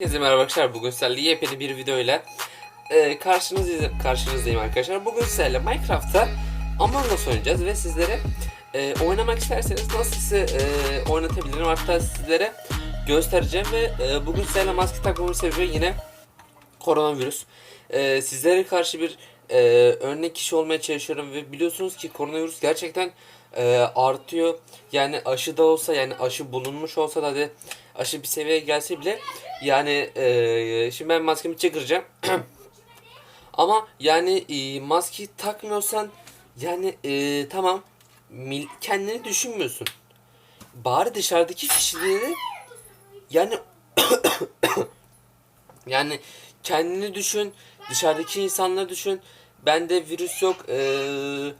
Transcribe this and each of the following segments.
Herkese merhaba arkadaşlar. Bugün sizlerle yepyeni bir video ile e, karşınızdayım, karşınızdayım arkadaşlar. Bugün sizlerle Minecraft'ta Among Us oynayacağız ve sizlere e, oynamak isterseniz nasıl size e, oynatabilirim hatta sizlere göstereceğim ve e, bugün sizlerle maske takmamın sebebi yine koronavirüs. E, sizlere karşı bir e, örnek kişi olmaya çalışıyorum ve biliyorsunuz ki koronavirüs gerçekten e, artıyor. Yani aşı da olsa yani aşı bulunmuş olsa da hadi aşı bir seviyeye gelse bile yani e, şimdi ben maskemi çıkaracağım. Ama yani e, maskeyi takmıyorsan yani e, tamam mil, kendini düşünmüyorsun. Bari dışarıdaki kişileri yani yani kendini düşün, dışarıdaki insanları düşün. Bende virüs yok. Ee,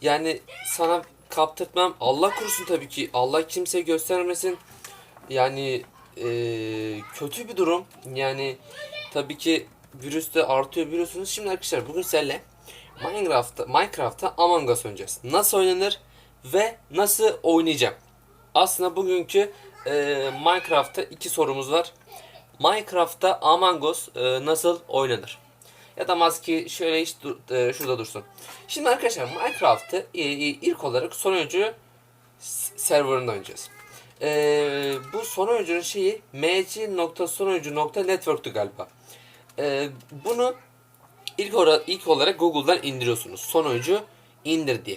yani sana kaptırtmam. Allah korusun tabii ki. Allah kimseye göstermesin. Yani ee, kötü bir durum. Yani tabii ki virüs de artıyor biliyorsunuz. Şimdi arkadaşlar bugün sizlerle Minecraft'ta Minecraft'ta Among Us oynayacağız. Nasıl oynanır ve nasıl oynayacağım? Aslında bugünkü e, Minecraft'ta iki sorumuz var. Minecraft'ta Among Us e, nasıl oynanır? Ya da maske şöyle hiç dur- e, şurada dursun. Şimdi arkadaşlar Minecraft'ı e, e, ilk olarak son oyuncu serverında oynayacağız. E, bu son oyuncunun şeyi mc.sonoyuncu.network'tü galiba. E, bunu ilk, ora- ilk olarak Google'dan indiriyorsunuz. Son oyuncu indir diye.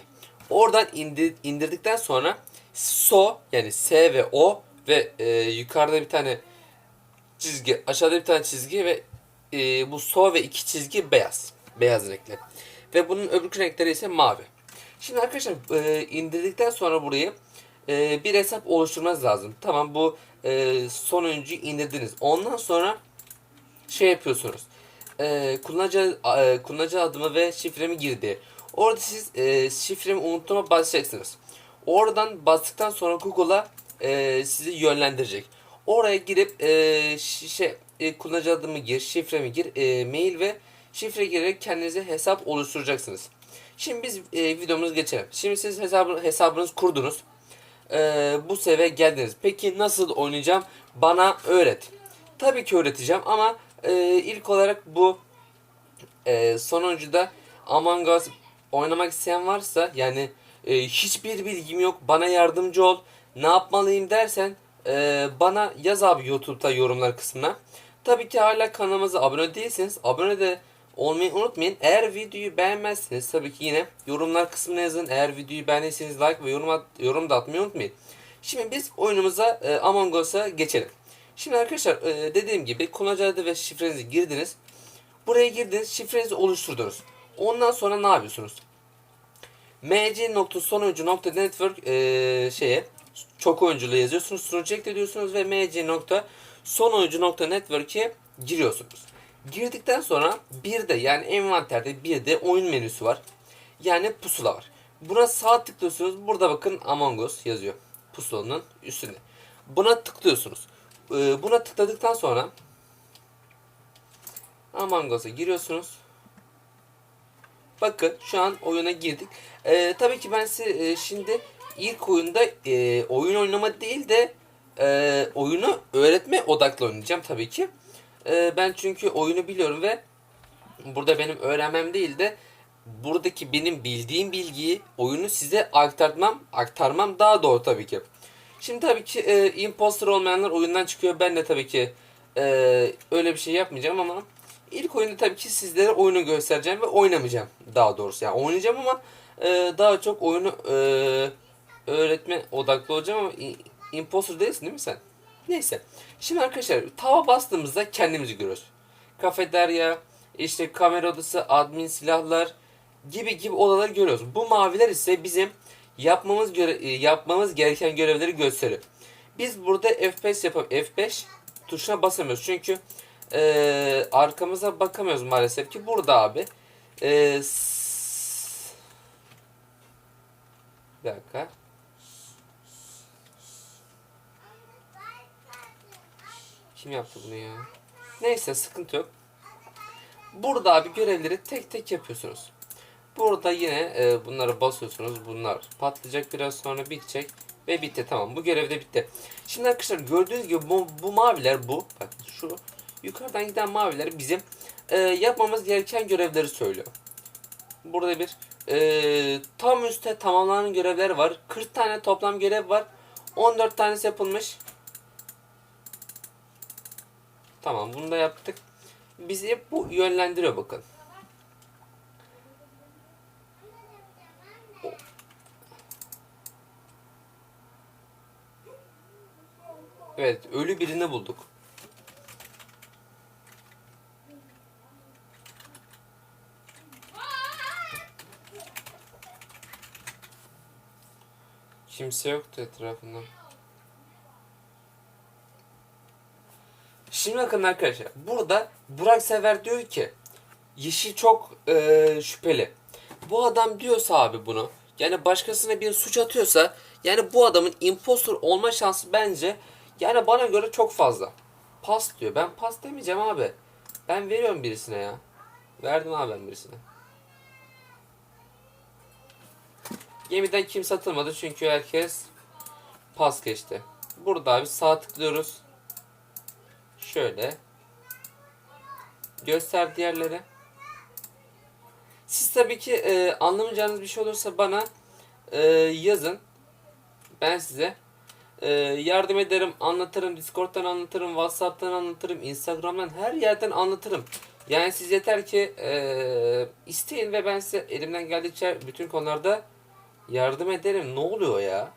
Oradan indir, indirdikten sonra so yani S ve O ve e, yukarıda bir tane çizgi, aşağıda bir tane çizgi ve e, bu so ve iki çizgi beyaz. Beyaz renkli. Ve bunun öbür renkleri ise mavi. Şimdi arkadaşlar e, indirdikten sonra burayı e, bir hesap oluşturmanız lazım. Tamam bu e, son oyuncuyu indirdiniz. Ondan sonra şey yapıyorsunuz. E, kullanıcı e, kullanıcı adımı ve şifremi girdi. Orada siz e, şifremi unuttuğuma basacaksınız. Oradan bastıktan sonra Google'a e, sizi yönlendirecek. Oraya girip e, şi- şey e, kullanıcı adımı gir, şifremi gir, e, mail ve şifre girerek kendinize hesap oluşturacaksınız. Şimdi biz e, videomuza geçelim. Şimdi siz hesabı, hesabınızı kurdunuz. E, bu seviyeye geldiniz. Peki nasıl oynayacağım? Bana öğret. Tabii ki öğreteceğim ama e, ilk olarak bu e, sonuncuda Among Us oynamak isteyen varsa yani e, hiçbir bilgim yok bana yardımcı ol ne yapmalıyım dersen e, bana yaz abi YouTube'da yorumlar kısmına. Tabii ki hala kanalımıza abone değilseniz abone de olmayı unutmayın. Eğer videoyu beğenmezseniz tabii ki yine yorumlar kısmına yazın. Eğer videoyu beğendiyseniz like ve yorum, at, yorum da atmayı unutmayın. Şimdi biz oyunumuza e, Among Us'a geçelim. Şimdi arkadaşlar e, dediğim gibi kullanıcı adı ve şifrenizi girdiniz. Buraya girdiniz, şifrenizi oluşturdunuz. Ondan sonra ne yapıyorsunuz? mc.sonoyuncu.network e, şeye çok oyunculu yazıyorsunuz. Sunucu ekliyorsunuz ve mc.sonoyuncu.network'e giriyorsunuz. Girdikten sonra bir de yani envanterde bir de oyun menüsü var. Yani pusula var. Buna sağ tıklıyorsunuz. Burada bakın Among Us yazıyor. Pusulanın üstünde. Buna tıklıyorsunuz. E, buna tıkladıktan sonra Among Us'a giriyorsunuz. Bakın şu an oyuna girdik. Ee, tabii ki ben size e, şimdi ilk oyunda e, oyun oynama değil de e, oyunu öğretme odaklı oynayacağım tabii ki. E, ben çünkü oyunu biliyorum ve burada benim öğrenmem değil de buradaki benim bildiğim bilgiyi oyunu size aktarmam aktarmam daha doğru tabii ki. Şimdi tabii ki e, imposter olmayanlar oyundan çıkıyor. Ben de tabii ki e, öyle bir şey yapmayacağım ama ilk oyunda tabii ki sizlere oyunu göstereceğim ve oynamayacağım daha doğrusu. Yani oynayacağım ama e, daha çok oyunu e, öğretme odaklı olacağım ama imposter değilsin değil mi sen? Neyse. Şimdi arkadaşlar tava bastığımızda kendimizi görüyoruz. Kafeterya, işte kamera odası, admin silahlar gibi gibi odaları görüyoruz. Bu maviler ise bizim yapmamız göre e, yapmamız gereken görevleri gösteriyor. Biz burada F5 yapıp F5 tuşuna basamıyoruz. Çünkü e, arkamıza bakamıyoruz maalesef ki. Burada abi e, bir dakika. Kim yaptı bunu ya? Neyse sıkıntı yok. Burada abi görevleri tek tek yapıyorsunuz. Burada yine e, bunları basıyorsunuz. Bunlar patlayacak biraz sonra bitecek. Ve bitti tamam. Bu görev de bitti. Şimdi arkadaşlar gördüğünüz gibi bu, bu maviler bu. Bak şu Yukarıdan giden maviler bizim e, yapmamız gereken görevleri söylüyor. Burada bir e, tam üstte tamamlanan görevler var. 40 tane toplam görev var. 14 tanesi yapılmış. Tamam bunu da yaptık. Bizi hep bu yönlendiriyor bakın. Evet, ölü birini bulduk. Kimse yoktu etrafında. Şimdi bakın arkadaşlar. Burada Burak Sever diyor ki Yeşil çok eee, şüpheli. Bu adam diyorsa abi bunu yani başkasına bir suç atıyorsa yani bu adamın impostor olma şansı bence yani bana göre çok fazla. Pas diyor. Ben pas demeyeceğim abi. Ben veriyorum birisine ya. Verdim abi ben birisine. Gemiden kim satılmadı çünkü herkes pas geçti. Burada abi sağ tıklıyoruz. Şöyle. Göster diğerleri. Siz tabii ki e, anlamayacağınız bir şey olursa bana e, yazın. Ben size e, yardım ederim, anlatırım. Discord'dan anlatırım, WhatsApp'tan anlatırım, Instagram'dan her yerden anlatırım. Yani siz yeter ki e, isteyin ve ben size elimden geldikçe bütün konularda yardım ederim. Ne oluyor ya?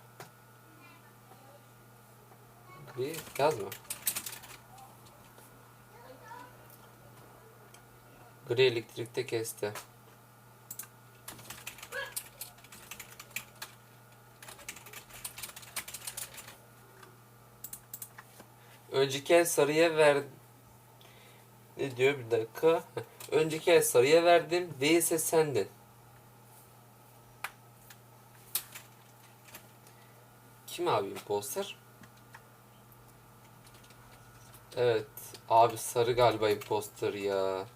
Bir yazma. Gri elektrikte kesti. Önceki el sarıya ver... Ne diyor bir dakika. Önceki el sarıya verdim. Değilse sendin. Kim abi imposter? Evet. Abi sarı galiba imposter ya.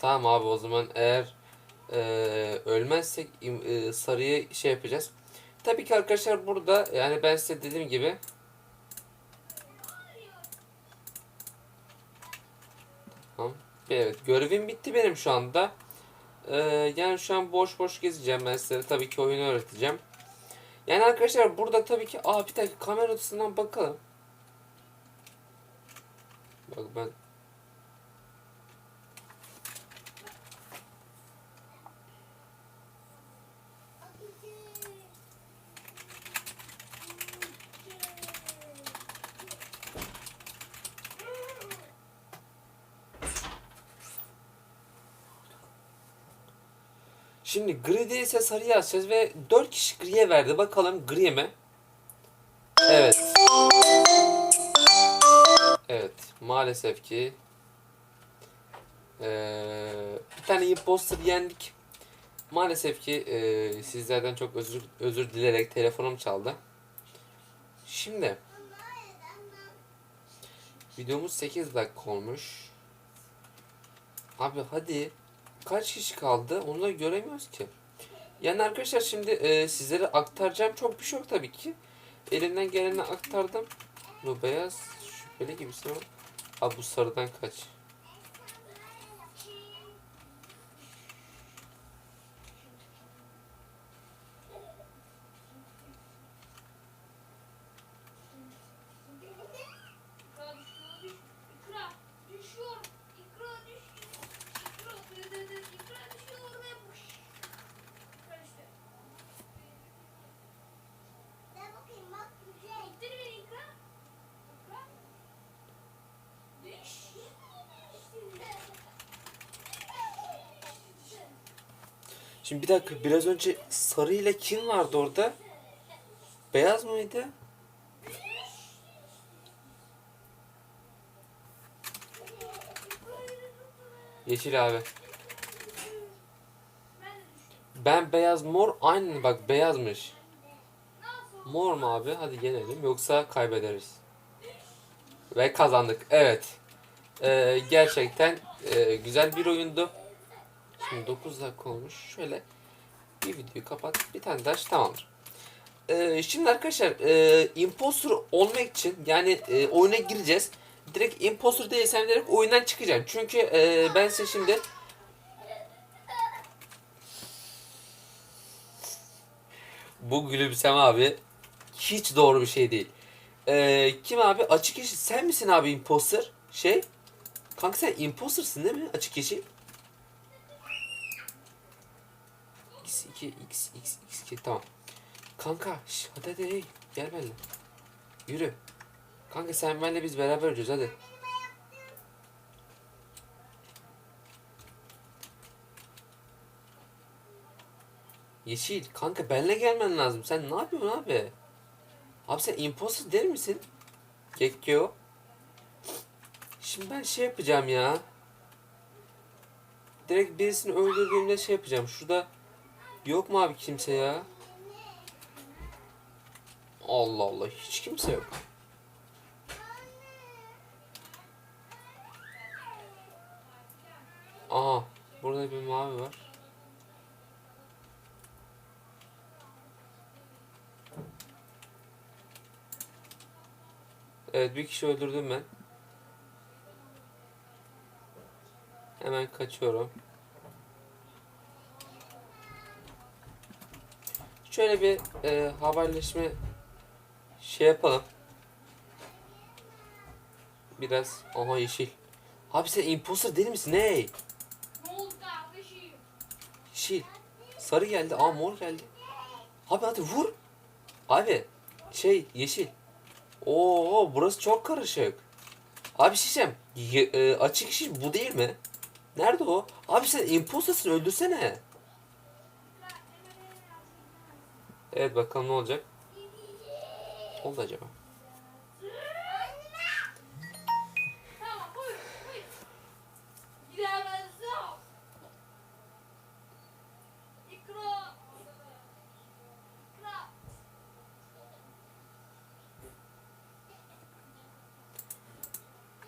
Tamam abi o zaman eğer e, ölmezsek e, sarıya şey yapacağız. Tabii ki arkadaşlar burada yani ben size dediğim gibi Tamam. Evet görevim bitti benim şu anda. Ee, yani şu an boş boş gezeceğim ben size tabii ki oyunu öğreteceğim. Yani arkadaşlar burada tabii ki aa bir dakika kamera odasından bakalım. Bak ben Şimdi gri değilse sarı yazacağız ve 4 kişi griye verdi. Bakalım gri mi? Evet. Evet. Maalesef ki eee, bir tane imposter yendik. Maalesef ki eee, sizlerden çok özür özür dilerek telefonum çaldı. Şimdi videomuz 8 dakika olmuş. Abi hadi kaç kişi kaldı onu da göremiyoruz ki. Yani arkadaşlar şimdi e, sizlere aktaracağım çok bir şey yok tabii ki. Elimden geleni aktardım. Bu beyaz şüpheli gibisin ama. Abi bu sarıdan kaç. Dakika biraz önce sarı ile kim vardı orada? Beyaz mıydı? Yeşil abi. Ben beyaz mor aynı bak beyazmış. Mor mu abi? Hadi yenelim yoksa kaybederiz. Ve kazandık. Evet. Ee, gerçekten e, güzel bir oyundu. Şimdi 9 dakika olmuş. Şöyle bir videoyu kapat. Bir tane daha tamamdır. Ee, şimdi arkadaşlar e, imposter olmak için yani e, oyuna gireceğiz. direkt imposter değilsem direkt oyundan çıkacağım. Çünkü e, ben size şimdi bu gülümseme abi hiç doğru bir şey değil. E, kim abi? Açık yeşil. Sen misin abi imposter? Şey? Kanka sen imposter'sın değil mi? Açık yeşil. X2 X X X2 tamam. Kanka şş, hadi hadi hey, gel benimle. Yürü. Kanka sen benimle biz beraber öleceğiz hadi. Yeşil kanka benimle gelmen lazım. Sen ne yapıyorsun abi? Abi sen imposter değil misin? Gekko. Şimdi ben şey yapacağım ya. Direkt birisini öldürdüğümde şey yapacağım. Şurada yok mu abi kimse ya? Allah Allah hiç kimse yok. Aha burada bir mavi var. Evet bir kişi öldürdüm ben. Hemen kaçıyorum. Şöyle bir e, haberleşme şey yapalım. Biraz. Aha yeşil. Abi sen imposter değil misin? Ney? Yeşil. Sarı geldi. Aa mor geldi. Abi hadi vur. Abi şey yeşil. Oo burası çok karışık. Abi şişem e, açık yeşil bu değil mi? Nerede o? Abi sen impostersın öldürsene. Evet bakalım ne olacak. Oldu acaba?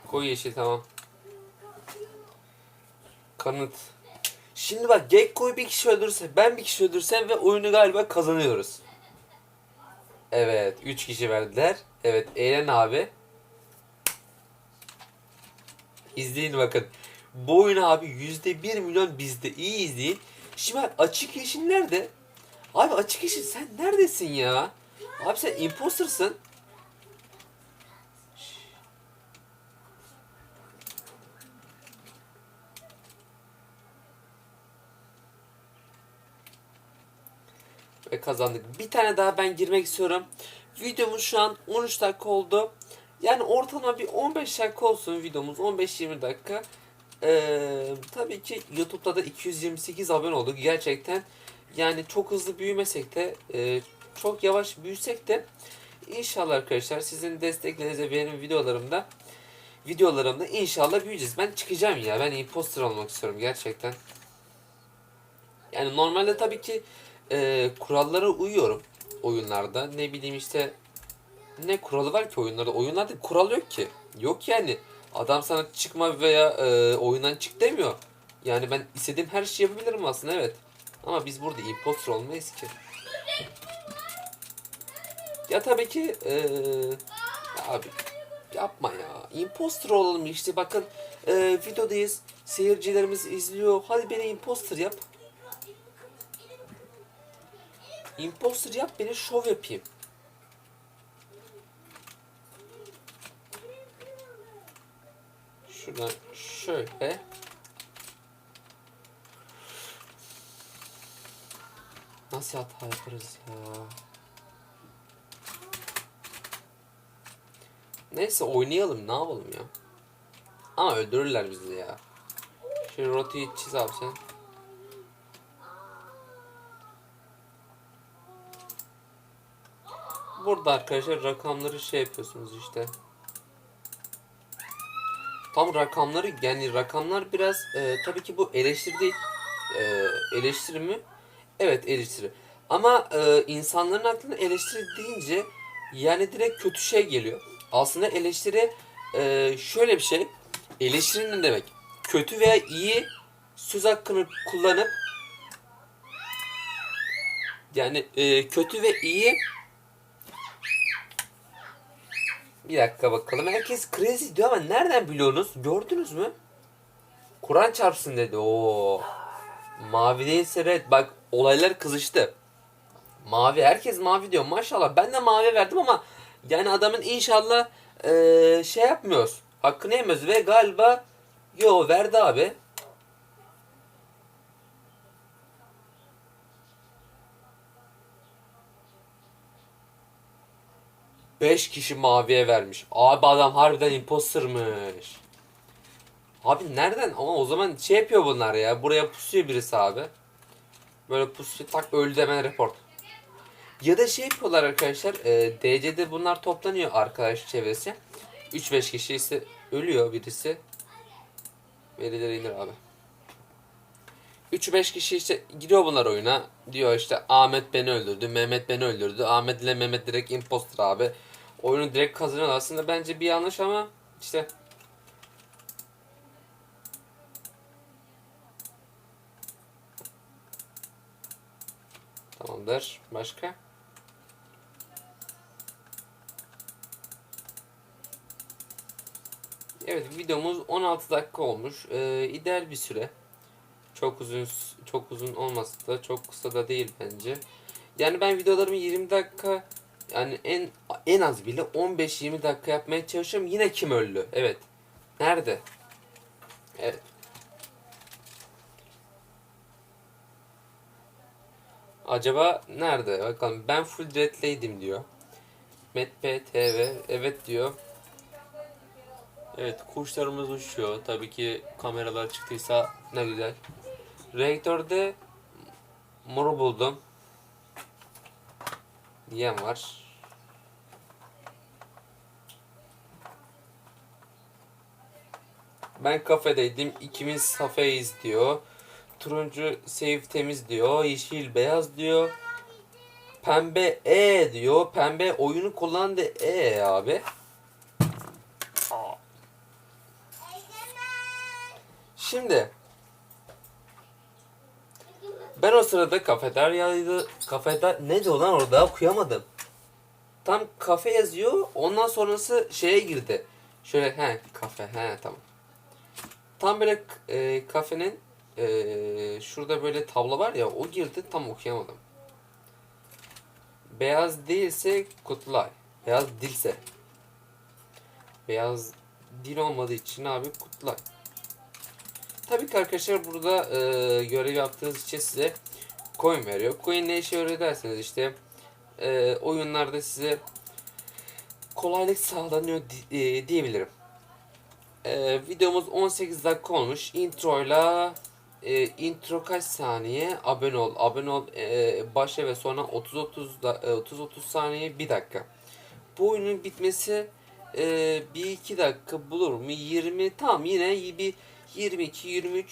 Koy yeşil tamam. Kanıt. Şimdi bak Gekko'yu bir kişi öldürse, ben bir kişi öldürsem ve oyunu galiba kazanıyoruz. Evet, 3 kişi verdiler. Evet, Eğlen abi. İzleyin bakın. Bu oyun abi %1 milyon bizde. İyi izleyin. Şimdi bak açık yeşil nerede? Abi açık yeşil sen neredesin ya? Abi sen impostersın. Ve kazandık. Bir tane daha ben girmek istiyorum. Videomuz şu an 13 dakika oldu. Yani ortalama bir 15 dakika olsun videomuz. 15-20 dakika. Ee, tabii ki YouTube'da da 228 abone olduk. Gerçekten yani çok hızlı büyümesek de e, çok yavaş büyüsek de inşallah arkadaşlar sizin desteklerinizle benim videolarımda videolarımda inşallah büyüyeceğiz. Ben çıkacağım ya. Ben imposter olmak istiyorum gerçekten. Yani normalde tabii ki e, kurallara uyuyorum oyunlarda. Ne bileyim işte ne kuralı var ki oyunlarda? Oyunlarda kural yok ki. Yok yani. Adam sana çıkma veya e, oyundan çık demiyor. Yani ben istediğim her şeyi yapabilirim aslında evet. Ama biz burada imposter olmayız ki. Ya tabii ki e, abi yapma ya. Imposter olalım işte bakın e, videodayız. Seyircilerimiz izliyor. Hadi beni imposter yap. Imposter yap beni şov yapayım. Şuradan şöyle. Nasıl hata yaparız ya? Neyse oynayalım ne yapalım ya. Ama öldürürler bizi ya. Şu rotayı çiz abi sen. Burada arkadaşlar rakamları şey yapıyorsunuz işte. Tam rakamları yani rakamlar biraz e, tabii ki bu eleştiri değil. E, eleştiri mi? Evet eleştiri. Ama e, insanların aklına eleştiri deyince yani direkt kötü şey geliyor. Aslında eleştiri e, şöyle bir şey. Eleştiri ne demek? Kötü veya iyi söz hakkını kullanıp yani e, kötü ve iyi Bir dakika bakalım. Herkes crazy diyor ama nereden biliyorsunuz? Gördünüz mü? Kur'an çarpsın dedi. Oo. Mavi değilse red. Bak olaylar kızıştı. Mavi. Herkes mavi diyor. Maşallah. Ben de mavi verdim ama yani adamın inşallah eee, şey yapmıyoruz. Hakkını yemiyoruz ve galiba yo verdi abi. Beş kişi maviye vermiş. Abi adam harbiden impostermış. Abi nereden? Ama o zaman şey yapıyor bunlar ya. Buraya pusuyor birisi abi. Böyle pusuyor tak öldü hemen report. Ya da şey yapıyorlar arkadaşlar. E, DC'de bunlar toplanıyor arkadaş çevresi. 3-5 kişi ise ölüyor birisi. Verileri indir abi. 3-5 kişi işte giriyor bunlar oyuna. Diyor işte Ahmet beni öldürdü, Mehmet beni öldürdü. Ahmet ile Mehmet direkt imposter abi. Oyunu direkt kazanıyorlar. Aslında bence bir yanlış ama işte Tamamdır. Başka? Evet videomuz 16 dakika olmuş. Ee, ideal bir süre. Çok uzun çok uzun olmasa da çok kısa da değil bence. Yani ben videolarımı 20 dakika yani en en az bile 15-20 dakika yapmaya çalışıyorum. Yine kim öldü? Evet. Nerede? Evet. Acaba nerede? Bakalım ben full redleydim diyor. MetPTV evet diyor. Evet kuşlarımız uçuyor. Tabii ki kameralar çıktıysa ne güzel. Reaktörde moru buldum. Diyen var. Ben kafedeydim. İkimiz kafeyiz diyor. Turuncu save temiz diyor. Yeşil beyaz diyor. Pembe E diyor. Pembe oyunu kullandı E abi. Şimdi ben o sırada kafeteryaydı. Kafede ne diyor lan orada okuyamadım. Tam kafe yazıyor. Ondan sonrası şeye girdi. Şöyle he kafe he tamam. Tam böyle e, kafenin e, şurada böyle tablo var ya o girdi tam okuyamadım. Beyaz değilse Kutlay. Beyaz dilse. Beyaz dil olmadığı için abi Kutlay. Tabii ki arkadaşlar burada e, görev yaptığınız için size coin veriyor. Coin ne işe yarıyor derseniz işte e, oyunlarda size kolaylık sağlanıyor di- e, diyebilirim. E, videomuz 18 dakika olmuş. Introyla e, intro kaç saniye? Abone ol. Abone ol. E, başla ve sonra 30-30 da- e, 30-30 saniye 1 dakika. Bu oyunun bitmesi e, 1-2 dakika bulur mu? 20 tam yine bir 22-23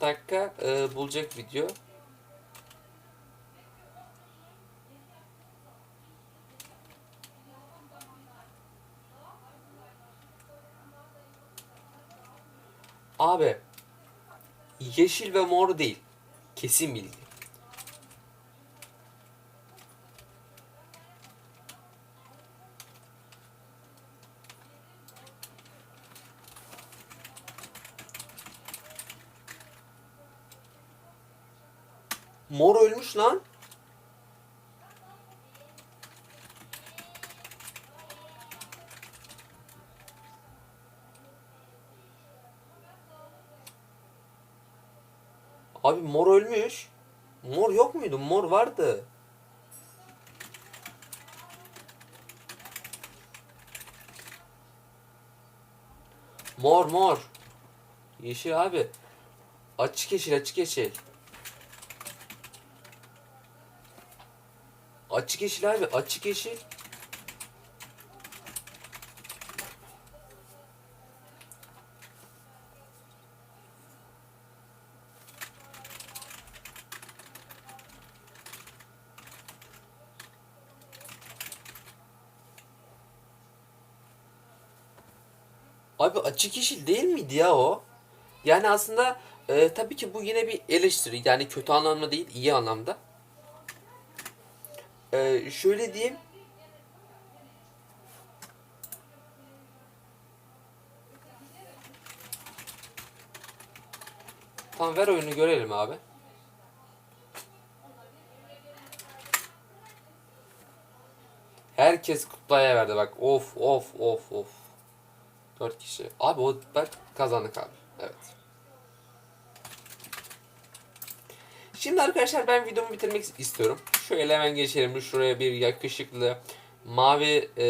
dakika e, bulacak video. Abi yeşil ve mor değil. Kesin bilgi. Mor ölmüş lan. Abi mor ölmüş. Mor yok muydu? Mor vardı. Mor mor. Yeşil abi. Açık yeşil açık yeşil. Açık yeşil abi açık yeşil. açık işi değil miydi ya o? Yani aslında e, tabii ki bu yine bir eleştiri. Yani kötü anlamda değil, iyi anlamda. E, şöyle diyeyim. Tam ver oyunu görelim abi. Herkes kutlaya verdi bak. Of of of of. 4 kişi. Abi o bak kazandık abi. Evet. Şimdi arkadaşlar ben videomu bitirmek istiyorum. Şöyle hemen geçelim. Şuraya bir yakışıklı mavi e,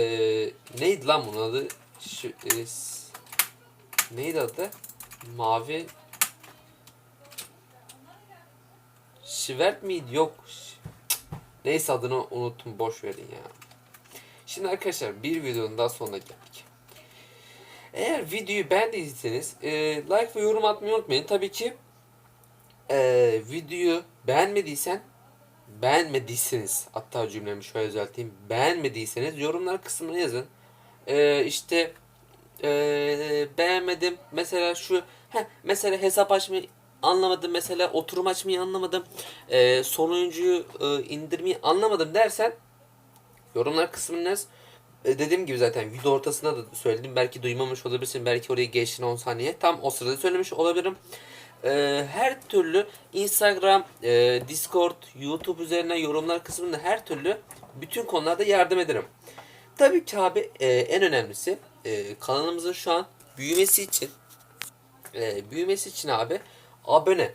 neydi lan bunun adı? Şu, e, neydi adı? Mavi Şivert miydi? Yok. Neyse adını unuttum. Boş verin ya. Şimdi arkadaşlar bir videonun daha sonuna geldik. Eğer videoyu beğendiyseniz e, like ve yorum atmayı unutmayın. Tabii ki e, videoyu beğenmediysen beğenmediyseniz hatta cümlemi şöyle düzelteyim. Beğenmediyseniz yorumlar kısmına yazın. E, işte e, beğenmedim. Mesela şu heh, mesela hesap açmayı anlamadım. Mesela oturum açmayı anlamadım. E, son oyuncuyu e, indirmeyi anlamadım dersen yorumlar kısmına yaz. E, dediğim gibi zaten video ortasında da söyledim. Belki duymamış olabilirsin. Belki oraya geçtin 10 saniye. Tam o sırada söylemiş olabilirim. E, her türlü Instagram, e, Discord, YouTube üzerinden yorumlar kısmında her türlü bütün konularda yardım ederim. Tabii ki abi en önemlisi kanalımızın şu an büyümesi için büyümesi için abi abone.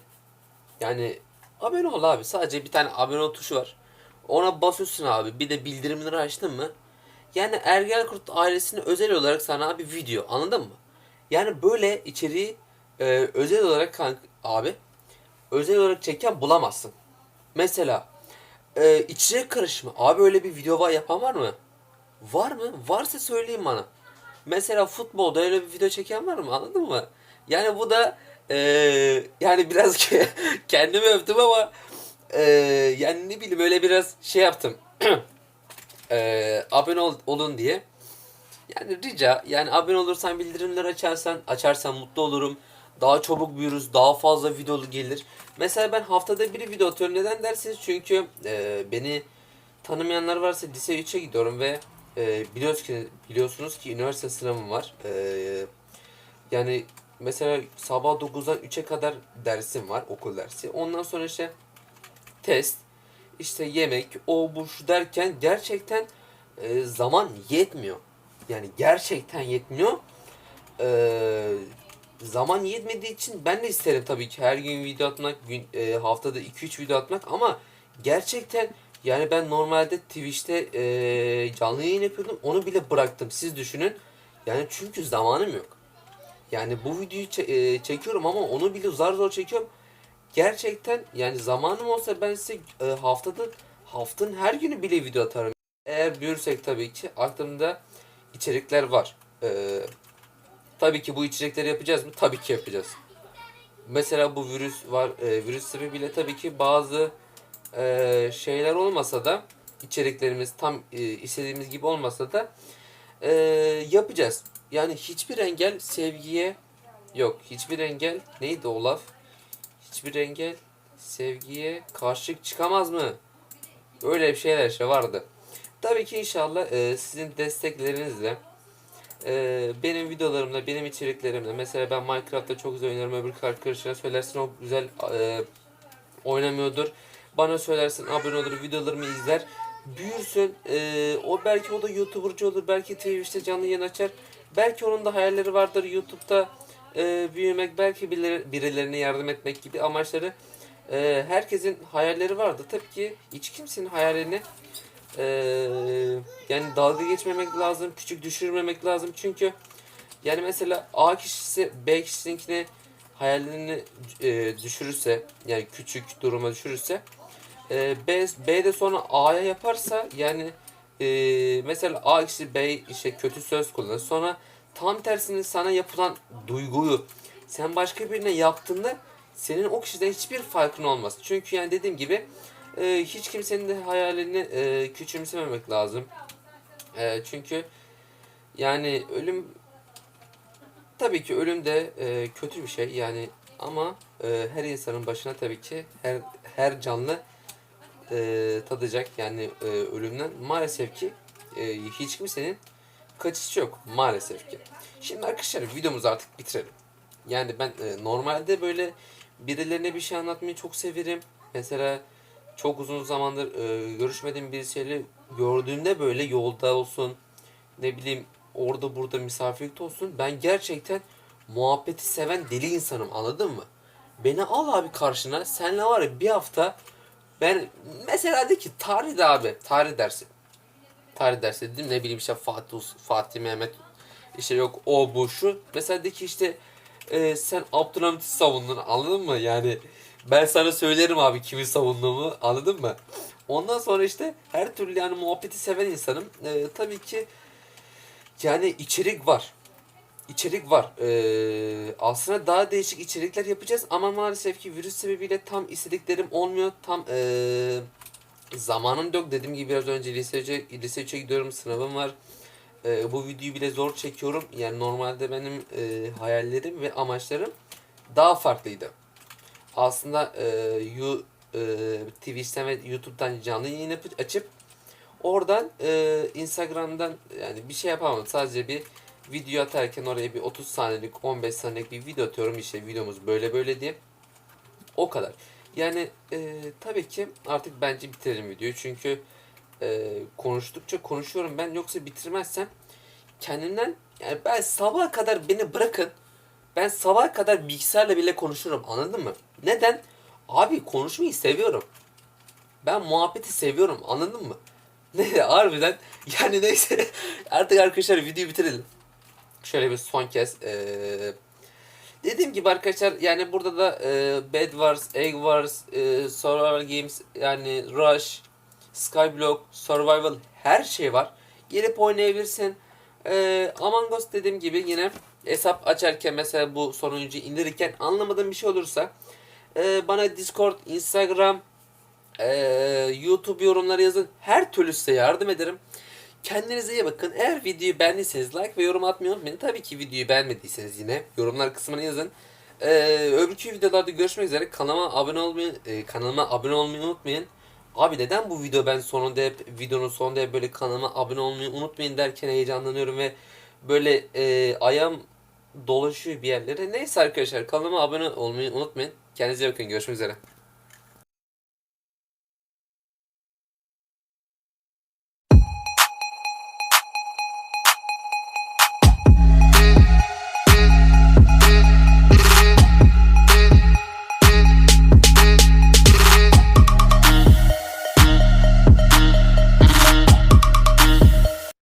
Yani abone ol abi. Sadece bir tane abone ol tuşu var. Ona basıyorsun abi. Bir de bildirimleri açtın mı? Yani Ergel Kurt ailesine özel olarak sana abi video. Anladın mı? Yani böyle içeriği e, özel olarak kank abi özel olarak çeken bulamazsın. Mesela e, içecek karışımı. Abi öyle bir video var yapan var mı? Var mı? Varsa söyleyin bana. Mesela futbolda öyle bir video çeken var mı? Anladın mı? Yani bu da e, yani biraz kendimi övdüm ama e, yani ne bileyim öyle biraz şey yaptım. e, abone ol- olun diye. Yani rica yani abone olursan bildirimleri açarsan açarsan mutlu olurum. Daha çabuk büyürüz. Daha fazla videolu gelir. Mesela ben haftada bir video atıyorum. Neden dersiniz? Çünkü e, beni tanımayanlar varsa lise 3'e gidiyorum ve e, biliyoruz ki biliyorsunuz ki üniversite sınavım var. E, yani mesela sabah 9'dan 3'e kadar dersim var, okul dersi. Ondan sonra işte test, işte yemek, o bu şu derken gerçekten e, zaman yetmiyor. Yani gerçekten yetmiyor. E, zaman yetmediği için ben de isterim tabii ki her gün video atmak, gün, e, haftada 2-3 video atmak ama gerçekten yani ben normalde Twitch'te e, canlı yayın yapıyordum. Onu bile bıraktım. Siz düşünün. Yani çünkü zamanım yok. Yani bu videoyu e, çekiyorum ama onu bile zar zor çekiyorum. Gerçekten yani zamanım olsa ben size e, haftada haftanın her günü bile video atarım. Eğer büyürsek tabii ki aklımda içerikler var. E, tabii ki bu içerikleri yapacağız mı? Tabii ki yapacağız. Mesela bu virüs var. E, virüs sebebiyle tabii ki bazı e, şeyler olmasa da içeriklerimiz tam e, istediğimiz gibi olmasa da e, yapacağız. Yani hiçbir engel sevgiye yok. Hiçbir engel neydi o laf? Hiçbir engel sevgiye karşı çıkamaz mı? Öyle bir şeyler işte vardı. Tabii ki inşallah e, sizin desteklerinizle e, benim videolarımda, benim içeriklerimde mesela ben Minecraft'ta çok güzel oynarım. Öbür arkadaşına söylersin o güzel e, oynamıyordur. Bana söylersin abone olur, videolarımı izler. Büyürsün. e, o belki o da YouTuber'cı olur. Belki Twitch'te canlı yayın açar. Belki onun da hayalleri vardır YouTube'da e, büyümek, belki birileri- birilerine yardım etmek gibi amaçları. E, herkesin hayalleri vardır. Tabii ki hiç kimsenin hayalini e, yani dalga geçmemek lazım, küçük düşürmemek lazım. Çünkü yani mesela A kişisi B kişisinkine hayallerini e, düşürürse yani küçük duruma düşürürse e, B, B de sonra A'ya yaparsa yani e, mesela A kişi B işte kötü söz kullanır sonra tam tersini sana yapılan duyguyu sen başka birine yaptığında senin o kişiden hiçbir farkın olmaz. Çünkü yani dediğim gibi e, hiç kimsenin de hayalini e, küçümsememek lazım. E, çünkü yani ölüm tabii ki ölüm de e, kötü bir şey yani ama e, her insanın başına tabii ki her her canlı e, tadacak yani e, ölümden maalesef ki e, hiç kimsenin kaçışı yok maalesef ki. Şimdi arkadaşlar videomuzu artık bitirelim. Yani ben e, normalde böyle birilerine bir şey anlatmayı çok severim. Mesela çok uzun zamandır e, görüşmediğim birisiyle gördüğümde böyle yolda olsun ne bileyim orada burada misafirlikte olsun ben gerçekten muhabbeti seven deli insanım anladın mı? Beni al abi karşına senle var ya bir hafta ben mesela de ki tarih de abi tarih dersi. Tarih dersi dedim ne bileyim işte Fatih, Fatih Mehmet işte yok o bu şu. Mesela de ki işte e, sen Abdülhamit'i savundun anladın mı? Yani ben sana söylerim abi kimi savunduğumu anladın mı? Ondan sonra işte her türlü yani muhabbeti seven insanım. E, tabii ki yani içerik var. İçerik var. Ee, aslında daha değişik içerikler yapacağız ama maalesef ki virüs sebebiyle tam istediklerim olmuyor. Tam ee, zamanım yok. Dediğim gibi biraz önce lise 3'e lise 3'e gidiyorum. Sınavım var. Ee, bu videoyu bile zor çekiyorum. Yani normalde benim ee, hayallerim ve amaçlarım daha farklıydı. Aslında ee, you, ee, Twitch'ten ve YouTube'dan canlı yayın açıp oradan ee, Instagram'dan yani bir şey yapamadım. Sadece bir video atarken oraya bir 30 saniyelik 15 saniyelik bir video atıyorum işte videomuz böyle böyle diye. O kadar. Yani e, tabii ki artık bence bitirelim videoyu çünkü e, konuştukça konuşuyorum ben yoksa bitirmezsem kendimden yani ben sabaha kadar beni bırakın ben sabaha kadar bilgisayarla bile konuşurum anladın mı? Neden? Abi konuşmayı seviyorum. Ben muhabbeti seviyorum anladın mı? Ne harbiden yani neyse artık arkadaşlar videoyu bitirelim. Şöyle bir son kez eee dediğim gibi arkadaşlar yani burada da eee Bed Wars, Egg Wars, eee, Survival Games yani Rush, Skyblock, Survival her şey var. Gelip oynayabilirsin. Eee Among Us dediğim gibi yine hesap açarken mesela bu sonuncuyu indirirken anlamadığım bir şey olursa eee, bana Discord, Instagram, eee, YouTube yorumları yazın. Her türlü size yardım ederim. Kendinize iyi bakın. Eğer videoyu beğendiyseniz like ve yorum atmayı unutmayın. Tabii ki videoyu beğenmediyseniz yine yorumlar kısmına yazın. Ee, öbürkü videolarda görüşmek üzere. Kanalıma abone olmayı, e, kanalıma abone olmayı unutmayın. Abi neden bu video ben sonunda hep videonun sonunda hep böyle kanalıma abone olmayı unutmayın derken heyecanlanıyorum ve böyle e, ayağım dolaşıyor bir yerlere. Neyse arkadaşlar kanalıma abone olmayı unutmayın. Kendinize iyi bakın. Görüşmek üzere.